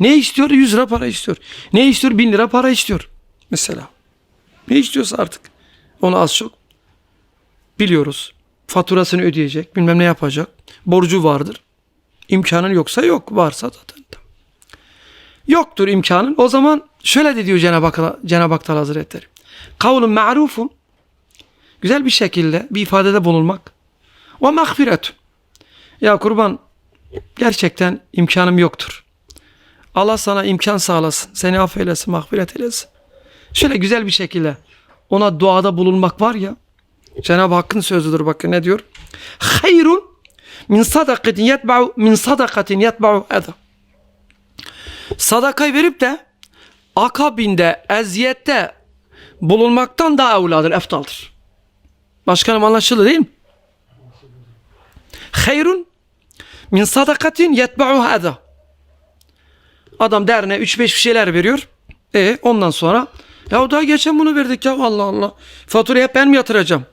Ne istiyor? 100 lira para istiyor. Ne istiyor? 1000 lira para istiyor. Mesela. Ne istiyorsa artık. Onu az çok biliyoruz. Faturasını ödeyecek. Bilmem ne yapacak. Borcu vardır. İmkanın yoksa yok. Varsa zaten. Yoktur imkanın. O zaman şöyle de diyor Cenab-ı Hak, Cenab-ı Hak Hazretleri. Kavlun ma'rufun. Güzel bir şekilde bir ifadede bulunmak. Ve mağfiretun. Ya kurban gerçekten imkanım yoktur. Allah sana imkan sağlasın. Seni affeylesin, mağfiret eylesin. Şöyle güzel bir şekilde ona duada bulunmak var ya. Cenab-ı Hakk'ın sözüdür bakın ne diyor? Hayrun min sadakatin yetba'u min sadakatin yetba'u eda. Sadakayı verip de akabinde eziyette bulunmaktan daha evladır, eftaldır. Başkanım anlaşıldı değil mi? Hayrun min sadakatin yetba'u eda. Adam derine 3-5 bir şeyler veriyor. E ondan sonra ya daha geçen bunu verdik ya Allah Allah. Faturayı ben mi yatıracağım?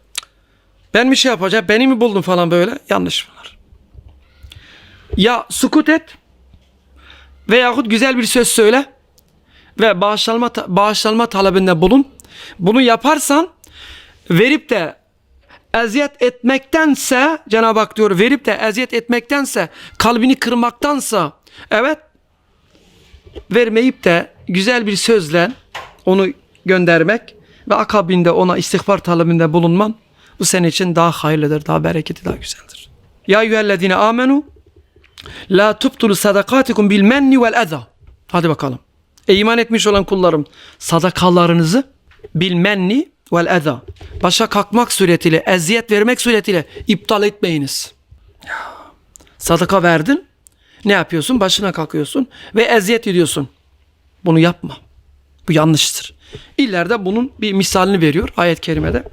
Ben mi şey yapacağım? Beni mi buldun falan böyle? Yanlış bunlar. Ya sukut et veyahut güzel bir söz söyle ve bağışlanma bağışlanma talebinde bulun. Bunu yaparsan verip de eziyet etmektense Cenab-ı Hak diyor verip de eziyet etmektense kalbini kırmaktansa evet vermeyip de güzel bir sözle onu göndermek ve akabinde ona istiğfar talebinde bulunman bu senin için daha hayırlıdır, daha bereketli, daha güzeldir. Ya eyyühellezine amenu la tubtulu sadakatikum bil menni vel eza. Hadi bakalım. Ey iman etmiş olan kullarım sadakalarınızı bil menni vel eza. Başa kalkmak suretiyle, eziyet vermek suretiyle iptal etmeyiniz. Sadaka verdin. Ne yapıyorsun? Başına kalkıyorsun ve eziyet ediyorsun. Bunu yapma. Bu yanlıştır. İleride bunun bir misalini veriyor ayet-i kerimede.